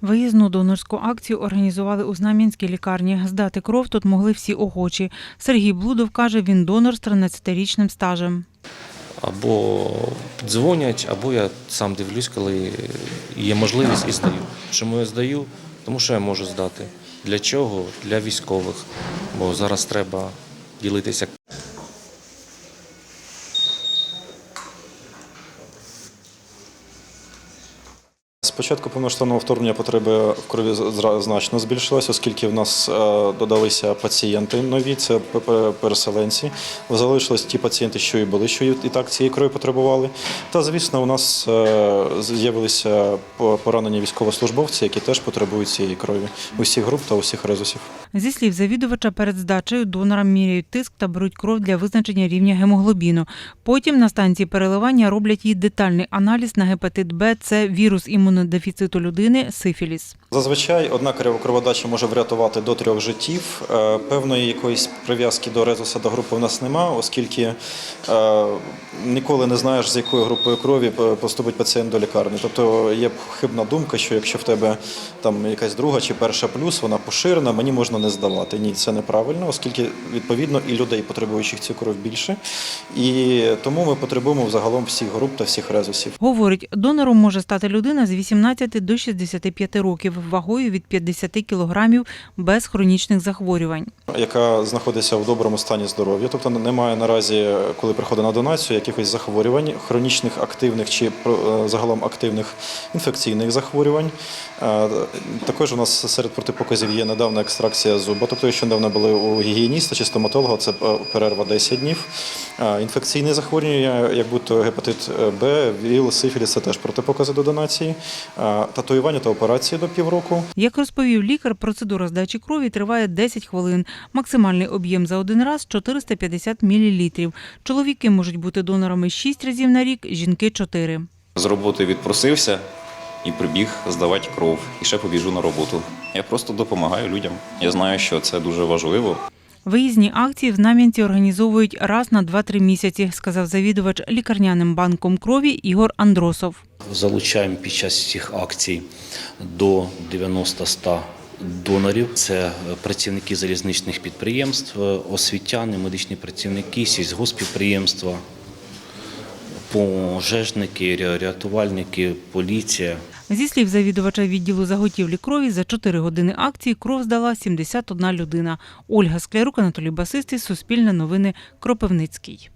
Виїзну донорську акцію організували у Знам'янській лікарні. Здати кров тут могли всі охочі. Сергій Блудов каже, він донор з 13-річним стажем. Або дзвонять, або я сам дивлюсь, коли є можливість і здаю. Чому я здаю? Тому що я можу здати. Для чого? Для військових. Бо зараз треба ділитися початку повноштабного вторгнення потреби в крові значно збільшилися, оскільки в нас е, додалися пацієнти нові, це переселенці. Залишились ті пацієнти, що і були, що і так цієї крові потребували. Та звісно, у нас е, з'явилися по- поранені військовослужбовці, які теж потребують цієї крові усіх груп та усіх резусів. Зі слів завідувача, перед здачею донорам міряють тиск та беруть кров для визначення рівня гемоглобіну. Потім на станції переливання роблять їй детальний аналіз на гепатит Б, це вірус імунодефіциту людини, сифіліс. Зазвичай одна кровокроводача може врятувати до трьох життів. Е, Певної якоїсь прив'язки до резуса до групи в нас нема, оскільки е, ніколи не знаєш, з якою групою крові поступить пацієнт до лікарні. Тобто є хибна думка, що якщо в тебе там якась друга чи перша плюс, вона поширена, мені можна не здавати. Ні, це неправильно, оскільки відповідно і людей, потребуючих цю кров більше. І тому ми потребуємо взагалом всіх груп та всіх резусів. Говорить, донором може стати людина з 18 до 65 років, вагою від 50 кілограмів без хронічних захворювань. яка знаходиться в доброму стані здоров'я, тобто немає наразі, коли приходить на донацію, якихось захворювань, хронічних, активних чи е, загалом активних інфекційних захворювань. Е, Також у нас серед протипоказів є недавна екстракція зуба, тобто, якщо недавно були у гігієніста чи стоматолога, це е, перерва 10 днів. Інфекційні захворювання, як будь-то гепатит Б, ВІЛ, сифіліс, це теж протипокази до донації. Е, Татуювання та операції до півроку. Як розповів лікар, процедура здачі крові триває 10 хвилин. Максимальний об'єм за один раз 450 мл. Чоловіки можуть бути донорами 6 разів на рік, жінки 4. З роботи відпросився і прибіг здавати кров. І ще побіжу на роботу. Я просто допомагаю людям. Я знаю, що це дуже важливо. Виїзні акції в Знам'янці організовують раз на 2-3 місяці, сказав завідувач лікарняним банком крові Ігор Андросов. Залучаємо під час цих акцій до 90-100 донорів. Це працівники залізничних підприємств, освітяни, медичні працівники, сільськогоспідприємства, пожежники, рятувальники, поліція. Зі слів завідувача відділу заготівлі крові, за 4 години акції кров здала 71 людина. Ольга Склярук, Анатолій Басистий, Суспільне новини, Кропивницький.